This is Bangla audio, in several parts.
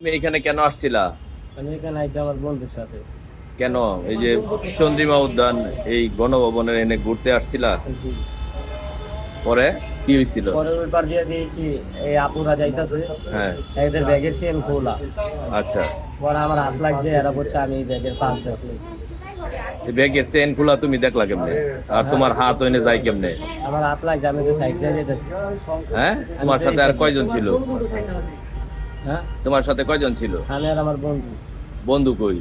তুমি এখানে কেন আসছিলা? আমি এখানে আইছি আমার বন্ধুর সাথে। কেন? এই যে চন্দ্রিমা উদ্যান এই গণভবনের এনে ঘুরতে আসছিলা? পরে কি হয়েছিল পরে ওই পার দিয়ে দিয়ে কি এই আপুরা যাইতাছে হ্যাঁ। এদের ব্যাগের চেন খোলা। আচ্ছা। পরে আমার হাত লাগছে এরা বলছে আমি ব্যাগের নিয়েছি এই ব্যাগের চেন খোলা তুমি দেখলা কেমনে? আর তোমার হাত ওইনে যায় কেমনে? আমার হাত লাগছে আমি তো সাইড দিয়ে যেতেছি হ্যাঁ? তোমার সাথে আর কয়জন ছিল? হ্যাঁ? তোমার সাথে কয়জন ছিল? আমি আর আমার বন্ধু। বন্ধু কই?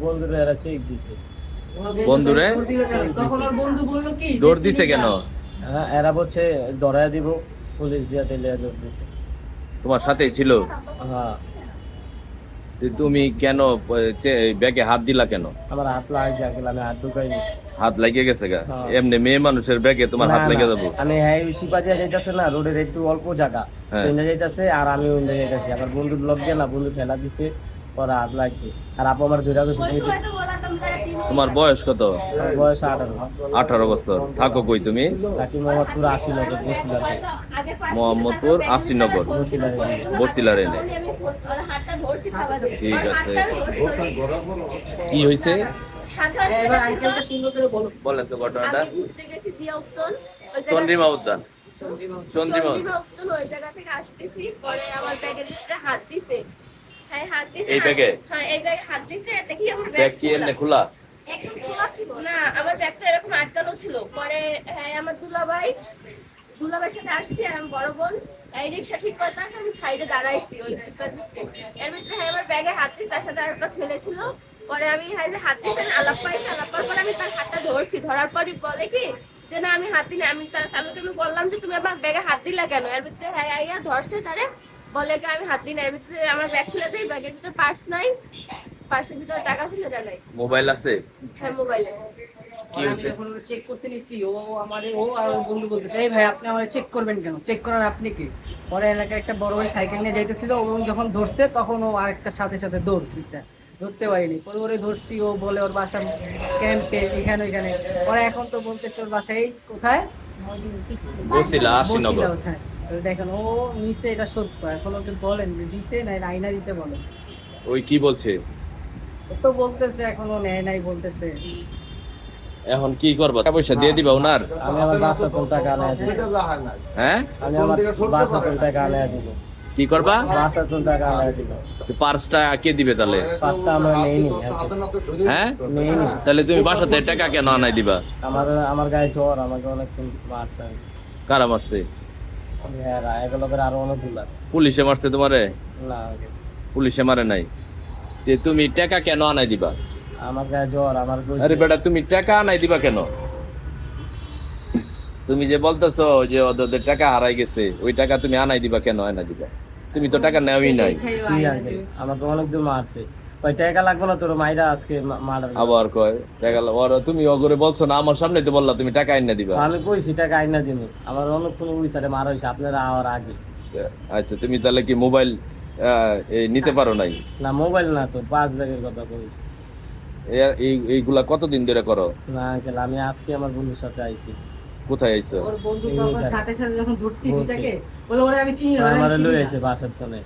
বন্ধুরা এরা চেক দিছে। বন্ধুরে? তখন ওর বন্ধু বলল কি দৌড় দিছে কেন? হ্যাঁ এরা বলছে ধরায় দিব পুলিশ দিয়া তেলে দৌড় দিছে। তোমার সাথেই ছিল? হ্যাঁ। তুমি কেন ব্যাগে হাত দিলা কেন? আমার হাত লাগে আঙ্কেল আমি হাত ঢুকাইনি। হাত লাগিয়ে গেছে গা? হ্যাঁ। এমনি মেয়ে মানুষের ব্যাগে তোমার হাত লেগে যাব? আমি হ্যাঁ ওই চিপা দিয়ে যাইতাছে না রোডের একটু অল্প জায়গা। হ্যাঁ। ওইটা যাইতাছে আর আমি ওইটা যাইতাছি আমার বন্ধু ব্লক দিয়ে না বন্ধু ঠেলা দিছে। পরে হাত লাগছে আর আপু আমার তুমি তোমার বয়স কত? বয়স আঠারো। আঠারো বছর। থাকো কই তুমি? নাকি মোহাম্মদপুর আশি নগর বসিলাতে মোহাম্মদপুর আশিনগর বসিলার এনে। ঠিক আছে। কি হয়েছে এবার আঙ্কেলটা সুন্দর করে বলো। বলেন তো ঘটনাটা। চন্দ্রিমা উদ্যান। চন্দ্রিমা চন্দ্রিমা চন্দ্রিমা ওই জায়গা থেকে আসতেছি পরে আমার ব্যাগের হাত দিছে। হ্যাঁ হাত দিছে এই ব্যাগে? হ্যাঁ এই ব্যাগে হাত দিছে দেখি আমার ব্যাগ কি এমনি খোলা। একদম খোলা ছিল। না আমার ব্যাগটা এরকম আটকানো ছিল। পরে হ্যাঁ আমার দুলাভাই দুলাভাইয়ের সাথে আসছি আর আমার বড় বোন। এই রিক্সা ঠিক করতে আসছে আমি সাইডে দাঁড়াইছি ওই এর ভিতরে হ্যাঁ আমার ব্যাগে হাত দিচ্ছে তার সাথে আর একটা ছেলে ছিল। পরে আমি হ্যাঁ যে হাত দিচ্ছেন আলাপ পাইছি আলাপ পাওয়ার পরে আমি তার হাতটা ধরছি। ধরার পরই বলে কি যে না আমি হাত দিলে আমি তার চালুকে আমি বললাম যে তুমি আমার ব্যাগে হাত দিলা কেন? এর ভিতরে হ্যাঁ আইয়া ধরছে তারে। বলে কি আমি হাত দিই না এর ভিতরে আমার ব্যাগ খুলে দিই? ব্যাগের ভিতরে পার্স নাই। পার্সের ভিতরে টাকা ছিল এটা নাই। মোবাইল আছে? হ্যাঁ মোবাইল আছে। কি হয়েছে? যখন চেক করতে নিচ্ছি ও আমার ও আর ওর বন্ধু বলতেছে এই ভাই আপনি আমার চেক করবেন কেন? চেক করার আপনি কি? পরে এলাকার একটা বড় ভাই সাইকেল নিয়ে যাইতেছিল ও যখন ধরছে তখন ও আরেকটার সাথে সাথে দৌড় ধরতে পারিনি। পরে ওরে ধরছি ও বলে ওর বাসা ক্যাম্পে এখানে ওইখানে। পরে এখন তো বলতেছে ওর বাসা এই কোথায়? বসিলা আশিনগর। দেখেন ও নিচে এটা সত্য। এখন ওকে বলেন যে দিতে না আইনা দিতে বলেন। ওই কি বলছে? তো বলতেছে এখন ও নেয় নাই বলতেছে। এখন কি করবা? টাকা পয়সা দিয়ে দিবা ওনার? আমি আমার বাসা কোন টাকা আনায় দিব। হ্যাঁ? আমি আমার বাসা কোন টাকা আনায় দিব। কি করবা? বাসা কোন টাকা আনায় দিব। তো পার্সটা কে দিবে তাহলে? পাঁচটা আমরা নেইনি। হ্যাঁ? নেইনি। তাহলে তুমি বাসাতে টাকা কেন আনাই দিবা? আমার আমার গায়ে জ্বর আমাকে অনেকক্ষণ মারছে কারা মারছে? পুলিশে মারছে তোমারে? পুলিশে মারে নাই? তে তুমি টাকা কেন আনাই দিবা? আমার জ্বর আমার আরে বেটা তুমি টাকা আনাই দিবা কেন? তুমি যে বলতেছো যে ওদের টাকা হারাই গেছে ওই টাকা তুমি আনাই দিবা কেন আনাই দিবা? তুমি তো টাকা নেওয়াই নাই। আমাকে অনেক দূর মারছে। টাকা লাগবে না তোর মাইরা আজকে মার্ডার আবার কয় টাকা লা- তুমি অগরে বলছো না আমার সামনে তো বললা তুমি টাকা আইনা দিবা। আমি কইছি টাকা আইনা দিন আমার মারা হয়েছে আপনারা আওয়ার আগে। আচ্ছা তুমি তাহলে কি মোবাইল এই নিতে পারো নাই? না মোবাইল না তো পাঁচ ব্যাগের কথা বলছি এ- এই এইগুলা কতদিন ধরে করো? না আঙ্কেল আমি আজকে আমার বন্ধুর সাথে আইছি। কোথায় আইছো? ওর বন্ধু তখন সাথে সাথে যখন ধরছি দুটাকে বলে ওরে আমি চিনি না আমার লই আইছে বাসার তনে